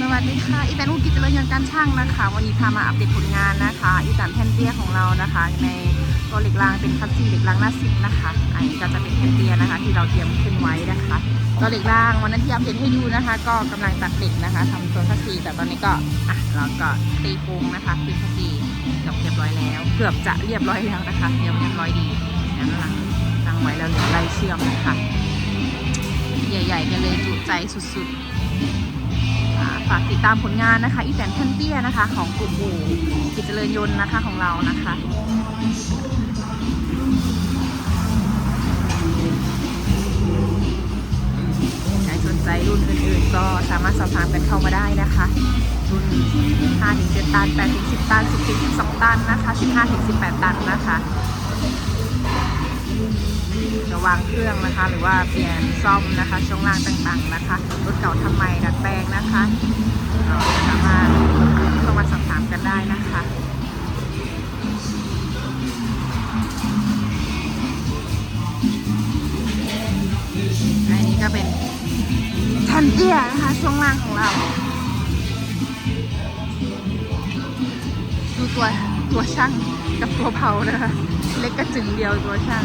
สวัสดีค่ะ อีแตนอุกิจเจริญยนต์การช่างนะคะ วันนี้พามาอัปเดตผลงานนะคะ อีแตนแผ่นเตี้ยของเรานะคะ ในตัวเหล็กรางเป็นคัสซีเหล็กรางหน้าสิบนะคะอันนี้ก็จะเป็นแผ่นเตี้ยนะคะ ที่เราเตรียมขึ้นไว้นะคะตัวเหล็กรางวันนั้นที่อัปเดตให้ดูนะคะ ก็กำลังตัดเหล็กนะคะทำตัวคัสซีแต่ตอนนี้ก็อะเราก็ตีโค้งนะคะคือคัสซีเกือบเรียบร้อยแล้ว เกือบจะเรียบร้อยแล้วนะคะยังเรียบร้อยดีงั้นหลังตั้งไว้แล้วเหลือไล่เชื่อมนะคะใหญ่ๆกันเลยจุใจสุดๆ ฝากติดตามผลงานนะคะ อีแตนแคนเตี้ยนะคะ ของกลุ่มอู่กิจเจริญยนต์นะคะของเรานะคะใครสนใจรุ่นอื่นๆ ก็สามารถสอบถามกันเข้ามาได้นะคะ รุ่น5-7ตัน8-10 ตัน 10-12 ตันนะคะ 15-18 ตันนะคะ วางเครื่องนะคะ หรือว่าเปลี่ยนซ่อมนะคะช่วงล่างต่างๆนะคะรถเก่าทำใหม่ดัดแปลงนะคะสามารถเข้ามาสอบถามกันได้นะคะอันนี้ก็เป็นแทนเตี้ยนะคะช่วงล่างของเรา ดูตัวตัวช่างกับตัวเผานะคะ เล็กกระจึงเดียวตัวช่าง